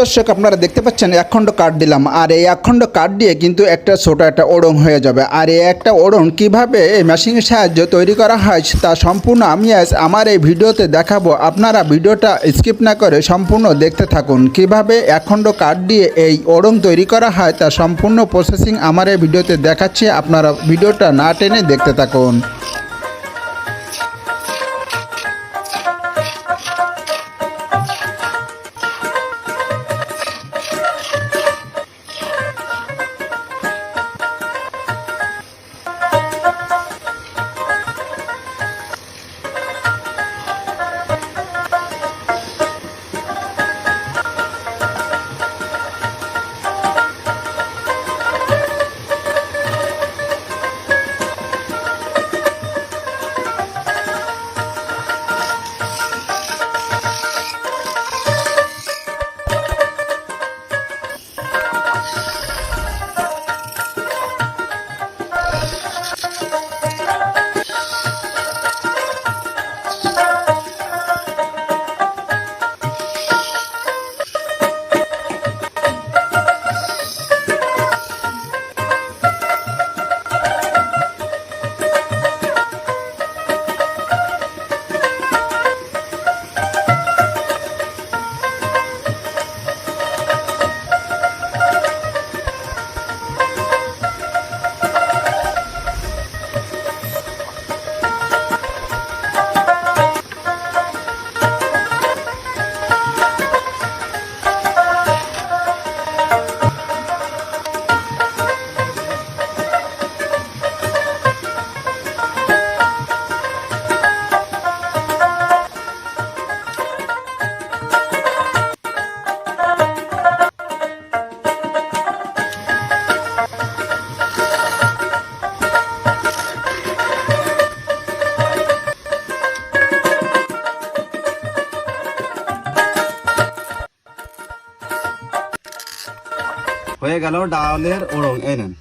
দর্শক, আপনারা দেখতে পাচ্ছেন একখণ্ড কাঠ দিলাম। আর এই একখণ্ড কাঠ দিয়ে কিন্তু একটা ছোট একটা ওড়ং হয়ে যাবে। আর এই একটা ওড়ং কীভাবে এই মেশিনের সাহায্যে তৈরি করা হয় তা সম্পূর্ণ আমি আজ আমার এই ভিডিওতে দেখাবো। আপনারা ভিডিওটা স্কিপ না করে সম্পূর্ণ দেখতে থাকুন। কীভাবে একখণ্ড কাঠ দিয়ে এই ওড়ং তৈরি করা হয় তা সম্পূর্ণ প্রসেসিং আমার এই ভিডিওতে দেখাচ্ছি। আপনারা ভিডিওটা না টেনে দেখতে থাকুন। হয়ে গেল ডালের ওরং এই নেন।